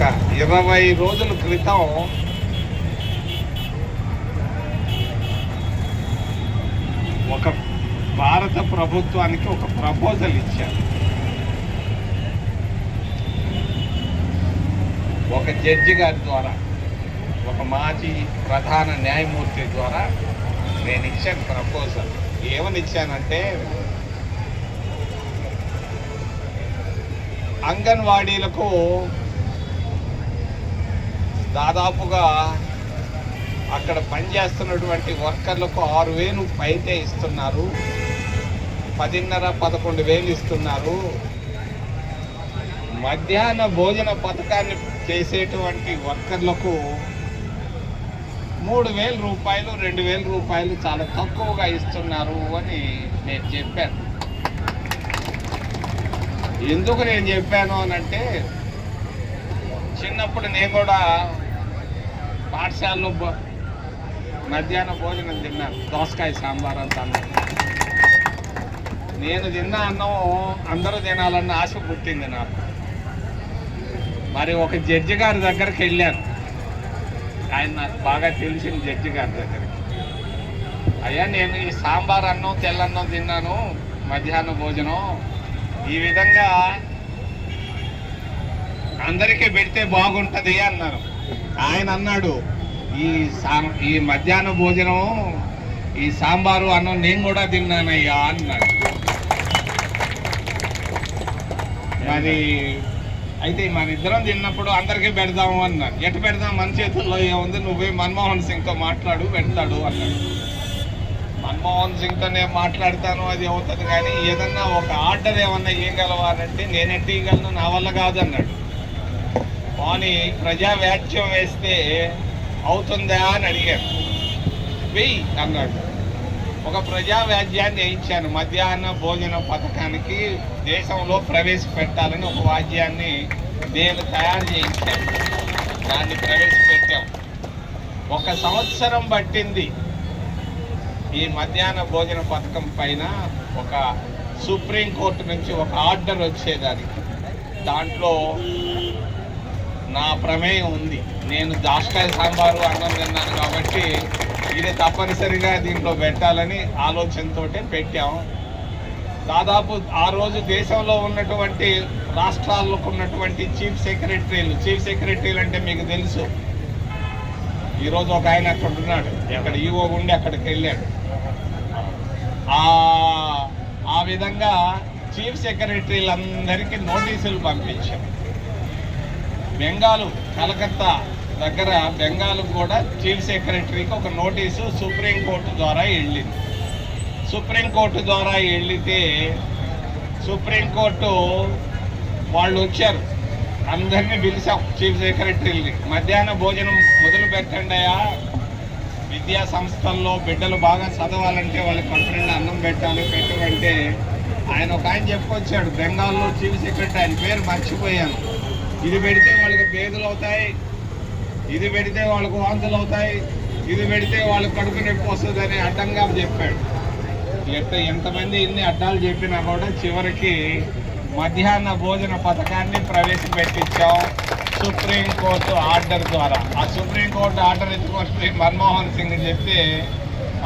ఒక ఇరవై రోజుల క్రితం ఒక భారత ప్రభుత్వానికి ఒక ప్రపోజల్ ఇచ్చారు. ఒక జడ్జి గారి ద్వారా ఒక మాజీ ప్రధాన న్యాయమూర్తి ద్వారా నేను ఇచ్చాను ప్రపోజల్. ఏమని ఇచ్చానంటే అంగన్వాడీలకు దాదాపుగా అక్కడ పనిచేస్తున్నటువంటి వర్కర్లకు ఆరు వేలు పైతే ఇస్తున్నారు. పదిన్నర పదకొండు వేలు ఇస్తున్నారు. మధ్యాహ్న భోజన పథకాన్ని చేసేటువంటి వర్కర్లకు మూడు వేల రూపాయలు రెండు వేల రూపాయలు చాలా తక్కువగా ఇస్తున్నారు అని నేను చెప్పాను. ఎందుకు నేను చెప్పాను అని అంటే చిన్నప్పుడు నేను కూడా పాఠశాలలో బ- మధ్యాహ్న భోజనం తిన్నాను దోసకాయ సాంబార్ అంత నేను తిన్న అన్నం అందరూ తినాలన్న ఆశ పుట్టింది నాకు. మరి ఒక జడ్జి గారి దగ్గరికి వెళ్ళాను. ఆయన నాకు బాగా తెలిసిన జడ్జి గారి దగ్గరికి. అయ్యా నేను ఈ సాంబార్ అన్నం తెల్లన్నం తిన్నాను మధ్యాహ్న భోజనం. ఈ విధంగా అందరికీ పెడితే బాగుంటుంది అన్నారు. ఆయన అన్నాడు ఈ సా ఈ మధ్యాహ్న భోజనం ఈ సాంబారు అన్నం నేను కూడా తిన్నానయ్యా అన్నాడు. మరి అయితే మన ఇద్దరం తిన్నప్పుడు అందరికీ పెడదాము అన్నాడు. ఎటు పెడదాం? మన చేతుల్లో ఏముంది? నువ్వే మన్మోహన్ సింగ్తో మాట్లాడు పెడతాడు అన్నాడు. మన్మోహన్ సింగ్తో నేను మాట్లాడతాను అది అవుతుంది కానీ ఏదన్నా ఒక ఆర్డర్ ఏమన్నా ఇవ్వగలవారంటే నేనెట్టి ఇవ్వగలను నా వల్ల కాదు అన్నాడు కానీ ప్రజా వ్యాజ్యం వేస్తే అవుతుందా అని అడిగాను వెయ్యి అన్నాడు. ఒక ప్రజా వ్యాజ్యాన్ని వేయించాను మధ్యాహ్న భోజన పథకానికి దేశంలో ప్రవేశపెట్టాలని ఒక వాద్యాన్ని నేను తయారు చేయించాను. దాన్ని ప్రవేశపెట్టాం. ఒక సంవత్సరం పట్టింది. ఈ మధ్యాహ్న భోజన పథకం పైన ఒక సుప్రీంకోర్టు నుంచి ఒక ఆర్డర్ వచ్చేదానికి. దాంట్లో నా ప్రమేయం ఉంది. నేను దాష్కాయ సాంబారు అన్నం తిన్నాను కాబట్టి ఇది తప్పనిసరిగా దీంట్లో పెట్టాలని ఆలోచనతోటే పెట్టాము. దాదాపు ఆ రోజు దేశంలో ఉన్నటువంటి రాష్ట్రాలకు ఉన్నటువంటి చీఫ్ సెక్రటరీలు చీఫ్ సెక్రటరీలు అంటే మీకు తెలుసు. ఈరోజు ఒక ఆయన అక్కడ ఉన్నాడు. అక్కడ ఈవో ఉండి అక్కడికి వెళ్ళాడు. ఆ విధంగా చీఫ్ సెక్రటరీలందరికీ నోటీసులు పంపించాం. బెంగాలు కలకత్తా దగ్గర బెంగాల్ కూడా చీఫ్ సెక్రటరీకి ఒక నోటీసు సుప్రీంకోర్టు ద్వారా వెళ్ళింది. సుప్రీంకోర్టు ద్వారా వెళ్తే సుప్రీంకోర్టు వాళ్ళు వచ్చారు. అందరినీ పిలిచాం చీఫ్ సెక్రటరీని. మధ్యాహ్న భోజనం మొదలు పెట్టండియా విద్యా సంస్థల్లో బిడ్డలు బాగా చదవాలంటే వాళ్ళకి కంపెనీలో అన్నం పెట్టాలి పెట్టమంటే ఆయన ఒక ఆయన చెప్పుకొచ్చాడు. బెంగాల్లో చీఫ్ సెక్రటరీ ఆయన పేరు మర్చిపోయాను. ఇది పెడితే వాళ్ళకి బేదులు అవుతాయి. ఇది పెడితే వాళ్ళకు వాంతులు అవుతాయి. ఇది పెడితే వాళ్ళకి కడుపు నొప్పి వస్తుంది అని అడ్డంగా చెప్పాడు. ఎంత ఎంతమంది ఇన్ని అడ్డాలు చెప్పినా కూడా చివరికి మధ్యాహ్న భోజన పథకాన్ని ప్రవేశపెట్టించాం సుప్రీంకోర్టు ఆర్డర్ ద్వారా. ఆ సుప్రీంకోర్టు ఆర్డర్ ఎత్తుకొని మన్మోహన్ సింగ్ చెప్తే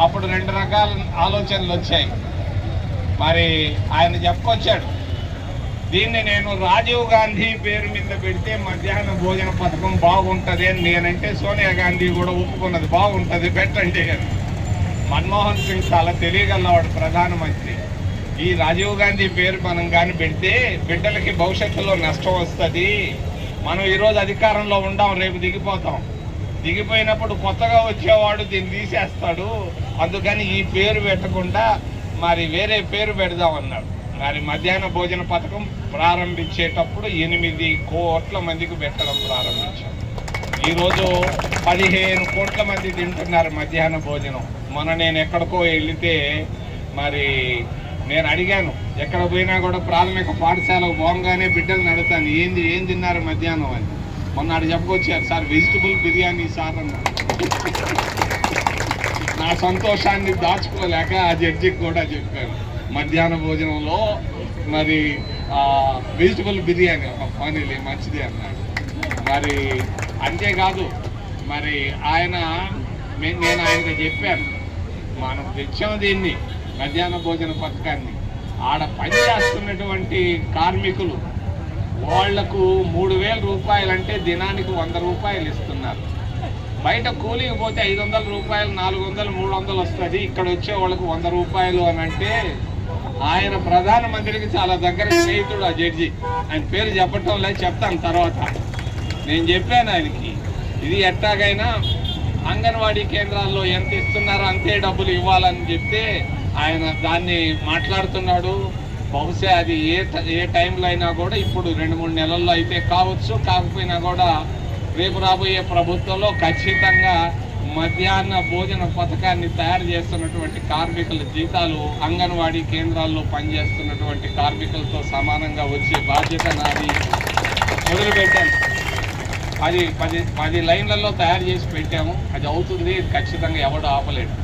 అప్పుడు రెండు రకాల ఆలోచనలు వచ్చాయి. మరి ఆయన చెప్పుకొచ్చాడు. దీన్ని నేను రాజీవ్ గాంధీ పేరు మీద పెడితే మధ్యాహ్న భోజన పథకం బాగుంటుంది అని నేనంటే సోనియా గాంధీ కూడా ఒప్పుకున్నది. బాగుంటుంది పెట్టండి అని మన్మోహన్ సింగ్ చాలా తెలియగలవాడు ప్రధానమంత్రి. ఈ రాజీవ్ గాంధీ పేరు మనం కానీ పెడితే బిడ్డలకి భవిష్యత్తులో నష్టం వస్తుంది. మనం ఈరోజు అధికారంలో ఉండాం రేపు దిగిపోతాం. దిగిపోయినప్పుడు కొత్తగా వచ్చేవాడు దీన్ని తీసేస్తాడు. అందుకని ఈ పేరు పెట్టకుండా మరి వేరే పేరు పెడదాం అన్నాడు. మరి మధ్యాహ్న భోజన పథకం ప్రారంభించేటప్పుడు ఎనిమిది కోట్ల మందికి పెట్టడం ప్రారంభించాం ఈరోజు పదిహేను కోట్ల మంది తింటున్నారు మధ్యాహ్న భోజనం. మొన్న నేను ఎక్కడికో వెళితే మరి నేను అడిగాను ఎక్కడ పోయినా కూడా ప్రాథమిక పాఠశాలకు పోగానే బిడ్డలు నడుతాను ఏంది ఏం తిన్నారు మధ్యాహ్నం అని. మొన్న ఆడు చెప్పుకొచ్చారు సార్ వెజిటబుల్ బిర్యానీ సార్ అన్నారు. నా సంతోషాన్ని దాచుకోలేక ఆ జడ్జికి కూడా చెప్పాను. మధ్యాహ్న భోజనంలో మరి వెజిటబుల్ బిర్యానీ ఒక పని మంచిది అన్నాడు. మరి అంతేకాదు మరి ఆయన నేను ఆయనకు చెప్పాను మనం తెచ్చాము దీన్ని మధ్యాహ్న భోజన పథకాన్ని. ఆడ పనిచేస్తున్నటువంటి కార్మికులు వాళ్ళకు మూడు వేల రూపాయలు అంటే దినానికి వంద రూపాయలు ఇస్తున్నారు. బయట కూలికి పోతే ఐదు వందల రూపాయలు నాలుగు వందలు మూడు వందలు వస్తుంది. ఇక్కడ వచ్చే వాళ్ళకు వంద రూపాయలు అని అంటే ఆయన ప్రధానమంత్రికి చాలా దగ్గర స్నేహితుడు ఆ జడ్జి. ఆయన పేరు చెప్పటం లేదు చెప్తాను తర్వాత. నేను చెప్పాను ఆయనకి ఇది ఎట్టాగైనా అంగన్వాడీ కేంద్రాల్లో ఎంత ఇస్తున్నారో అంతే డబ్బులు ఇవ్వాలని చెప్తే ఆయన దాన్ని మాట్లాడుతున్నాడు. బహుశా అది ఏ ఏ టైంలో అయినా కూడా ఇప్పుడు రెండు మూడు నెలల్లో అయితే కావచ్చు. కాకపోయినా కూడా రేపు రాబోయే ప్రభుత్వంలో ఖచ్చితంగా మధ్యాహ్న భోజన పథకాన్ని తయారు చేస్తున్నటువంటి కార్మికుల జీతాలు అంగన్వాడీ కేంద్రాల్లో పనిచేస్తున్నటువంటి కార్మికులతో సమానంగా వచ్చే బాధ్యత నాది. మొదలుపెట్టాను. పది పది పది లైన్లలో తయారు చేసి పెట్టాము. అది అవుతుంది ఖచ్చితంగా ఎవడు ఆపలేడు.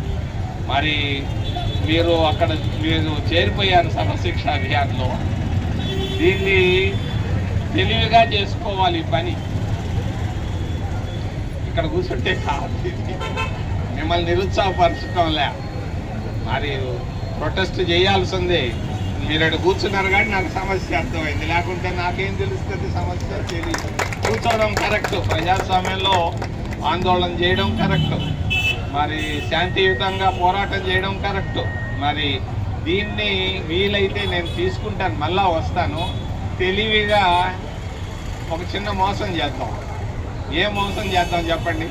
మరి మీరు అక్కడ మీరు చేరిపోయారు సర్వశిక్ష అభియాన్లో. దీన్ని తెలివిగా చేసుకోవాలి పని. ఇక్కడ కూర్చుంటే కాదు. మిమ్మల్ని నిరుత్సాహపరచడంలే మరి ప్రొటెస్ట్ చేయాల్సిందే. మీరు ఇక్కడ కూర్చున్నారు కానీ నాకు సమస్య అర్థమైంది. లేకుంటే నాకేం తెలుస్తుంది సమస్య తెలియదు. కూర్చోవడం కరెక్ట్. ప్రజాస్వామ్యంలో ఆందోళన చేయడం కరెక్ట్. మరి శాంతియుతంగా పోరాటం చేయడం కరెక్ట్. మరి దీన్ని వీలైతే నేను తీసుకుంటాను. మళ్ళా వస్తాను. తెలివిగా ఒక చిన్న మోసం చేద్దాం. ఏ మోసం చేద్దాం చెప్పండి?